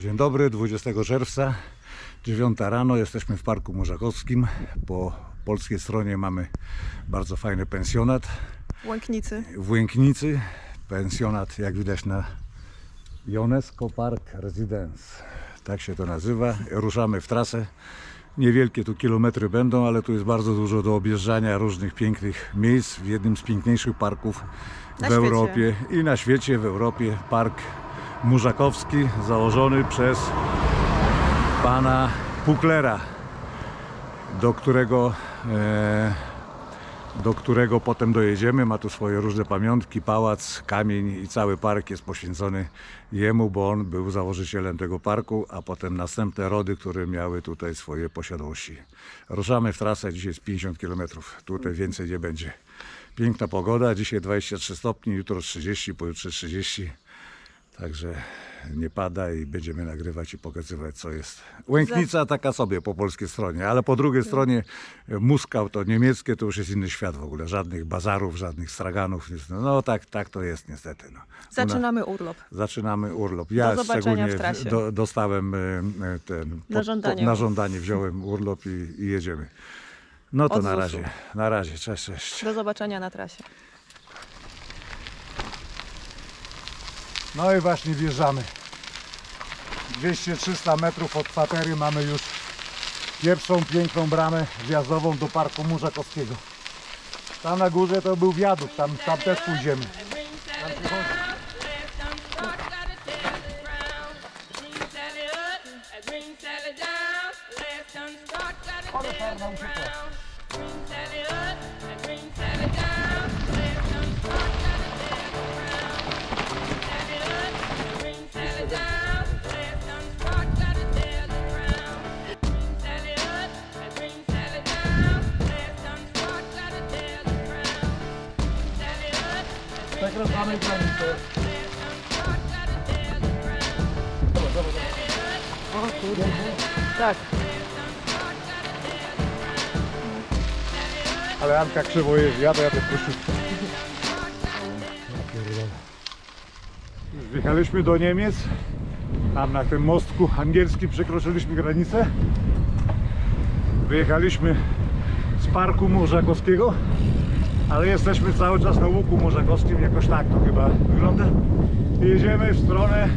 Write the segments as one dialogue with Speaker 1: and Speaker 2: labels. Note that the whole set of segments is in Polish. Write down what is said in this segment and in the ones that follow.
Speaker 1: Dzień dobry, 20 czerwca, 9 rano, jesteśmy w Parku Murzakowskim. Po polskiej stronie mamy bardzo fajny pensjonat
Speaker 2: Łęknicy.
Speaker 1: w Łęknicy. Pensjonat, jak widać na UNESCO Park Residence. Tak się to nazywa. Ruszamy w trasę. Niewielkie tu kilometry będą, ale tu jest bardzo dużo do objeżdżania różnych pięknych miejsc w jednym z piękniejszych parków
Speaker 2: Na
Speaker 1: w
Speaker 2: świecie.
Speaker 1: Europie i na świecie, w Europie. Park Murzakowski, założony przez pana Puklera, do którego, e, do którego potem dojedziemy. Ma tu swoje różne pamiątki, pałac, kamień i cały park jest poświęcony jemu, bo on był założycielem tego parku, a potem następne rody, które miały tutaj swoje posiadłości. Ruszamy w trasę, dzisiaj jest 50 km, tutaj więcej nie będzie. Piękna pogoda, dzisiaj 23 stopni, jutro 30, pojutrze 30. Także nie pada i będziemy nagrywać i pokazywać, co jest. Łęknica taka sobie po polskiej stronie, ale po drugiej stronie e, Muskał to niemieckie, to już jest inny świat w ogóle. Żadnych bazarów, żadnych straganów. nic. No tak, tak to jest niestety. No.
Speaker 2: Zaczynamy urlop.
Speaker 1: Zaczynamy urlop. Ja
Speaker 2: Do
Speaker 1: szczególnie. Do, dostałem e, e, ten
Speaker 2: Na żądanie.
Speaker 1: na żądanie wziąłem urlop i, i jedziemy. No to
Speaker 2: Od
Speaker 1: na razie. Na razie. Cześć, cześć.
Speaker 2: Do zobaczenia na trasie.
Speaker 1: No i właśnie wjeżdżamy. 200-300 metrów od kwatery mamy już pierwszą piękną bramę wjazdową do Parku Murzakowskiego. Tam na górze to był wiadukt, tam, tam też pójdziemy.
Speaker 2: Tak.
Speaker 1: Ale Anka krzywo jeździ, ja to jadę proszę. Już wjechaliśmy do Niemiec. Tam na tym mostku angielskim przekroczyliśmy granicę. Wyjechaliśmy z Parku Murzakowskiego, ale jesteśmy cały czas na łuku Murzakowskim, jakoś tak to chyba wygląda. I Jedziemy w stronę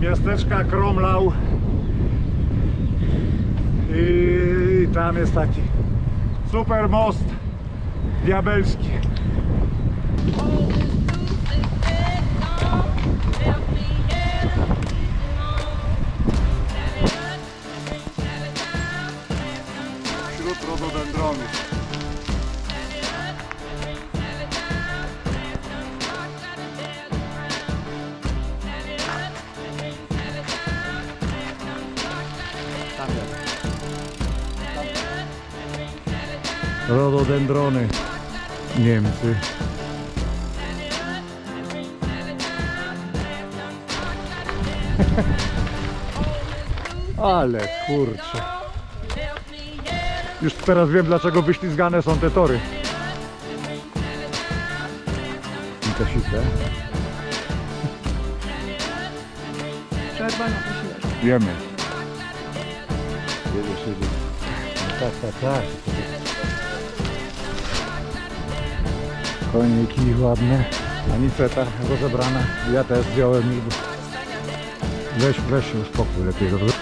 Speaker 1: miasteczka Kromlau. I tam jest taki super most diabelski. Wśród rododendronów. Rododendrony. Niemcy. Ale kurczę. Już teraz wiem dlaczego wyślizgane są te tory. I te site.
Speaker 2: Przerwa na posiłek.
Speaker 1: Wiemy. Tak, tak, tak. Koniki ładne. Aniceta rozebrana. Ja też wziąłem już. Weź, weź się uspokój lepiej. Dobrze?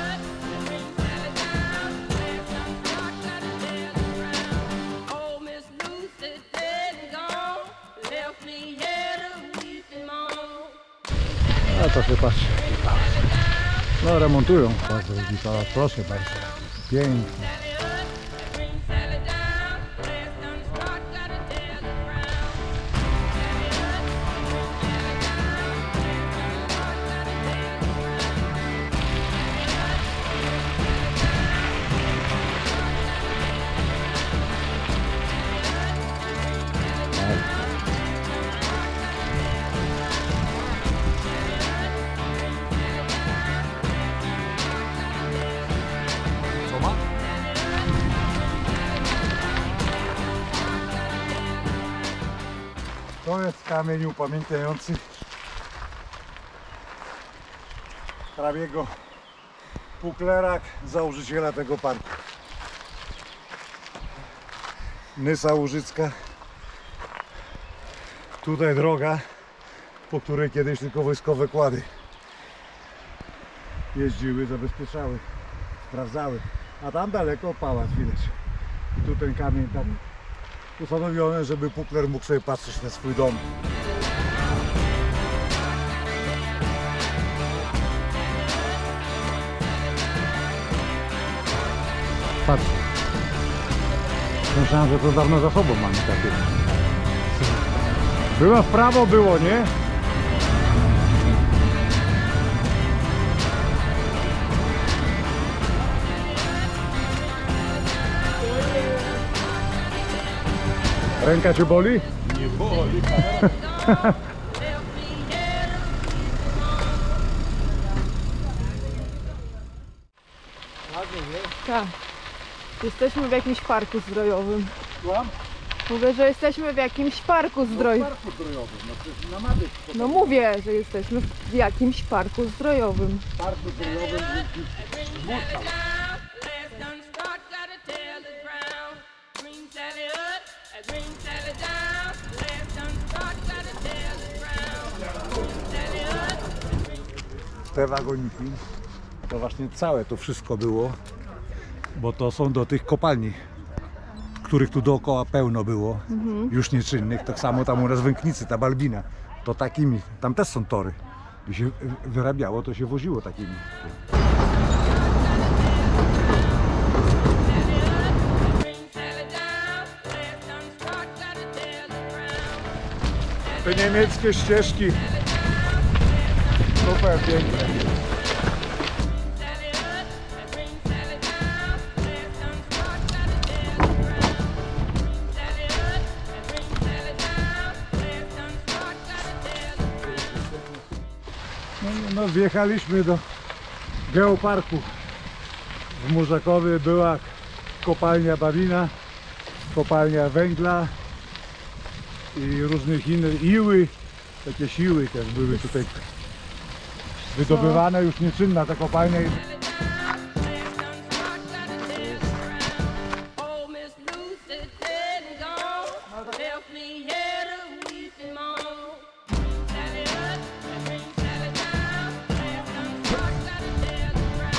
Speaker 1: A to się patrzy. No remontują. Bardzo ludzi proszę bardzo. Pięknie. Jest kamień upamiętniający hrabiego Puklera, założyciela tego parku. Nysa Łużycka. Tutaj droga, po której kiedyś tylko wojskowe kłady jeździły, zabezpieczały, sprawdzały. A tam daleko pałac widać. I tu ten kamień tak ustanowiony, żeby Pukler mógł sobie patrzeć na swój dom. Patrz. Myślałem, że to dawno za sobą mamy takie. Było w prawo, było, nie? Ręka cię boli?
Speaker 3: Here to
Speaker 2: Tak. Jesteśmy w jakimś parku zdrojowym.
Speaker 1: Słucham?
Speaker 2: Mówię, że jesteśmy w jakimś parku zdrojowym.
Speaker 1: parku zdrojowym, no przecież na Mady.
Speaker 2: No mówię, że jesteśmy w jakimś parku zdrojowym.
Speaker 1: parku zdrojowym te wagoniki to właśnie całe to wszystko było, bo to są do tych kopalni, których tu dookoła pełno było, już nieczynnych. Tak samo tam u nas w Węknicy, ta Balbina, to takimi, tam też są tory. I się wyrabiało, to się woziło takimi. Te niemieckie ścieżki, super
Speaker 3: tell the
Speaker 1: No, no wjechaliśmy do geoparku. W Murzakowie była kopalnia Babina, kopalnia węgla i różnych innych iły, takie siły też były tutaj wydobywane, już nieczynna ta kopalnia i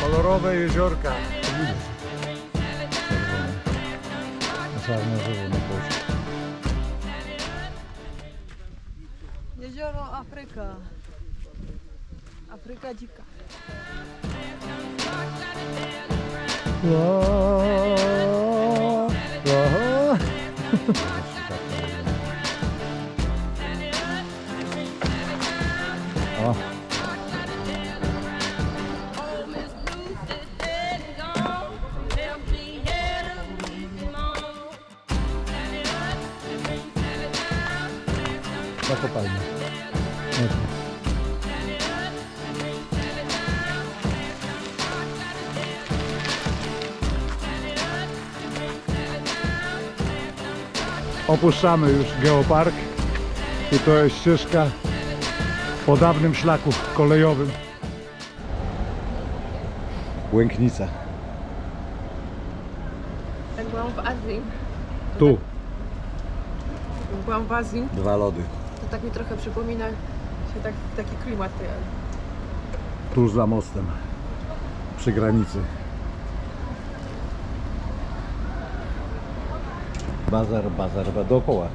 Speaker 1: kolorowe jeziorka. Czarno żywo na.
Speaker 2: Jezioro Afryka. Afryka dzika.
Speaker 1: Whoa, whoa. Opuszczamy już geopark i to jest ścieżka po dawnym szlaku kolejowym. Łęknica.
Speaker 2: Jak byłam w Azji,
Speaker 1: Tu
Speaker 2: jak byłam w Azji,
Speaker 1: dwa lody.
Speaker 2: to tak mi trochę przypomina się tak, taki klimat tej Azji.
Speaker 1: Tuż za mostem. Przy granicy. Bazar, bazar, ba- dookoła.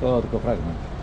Speaker 1: To tylko fragment.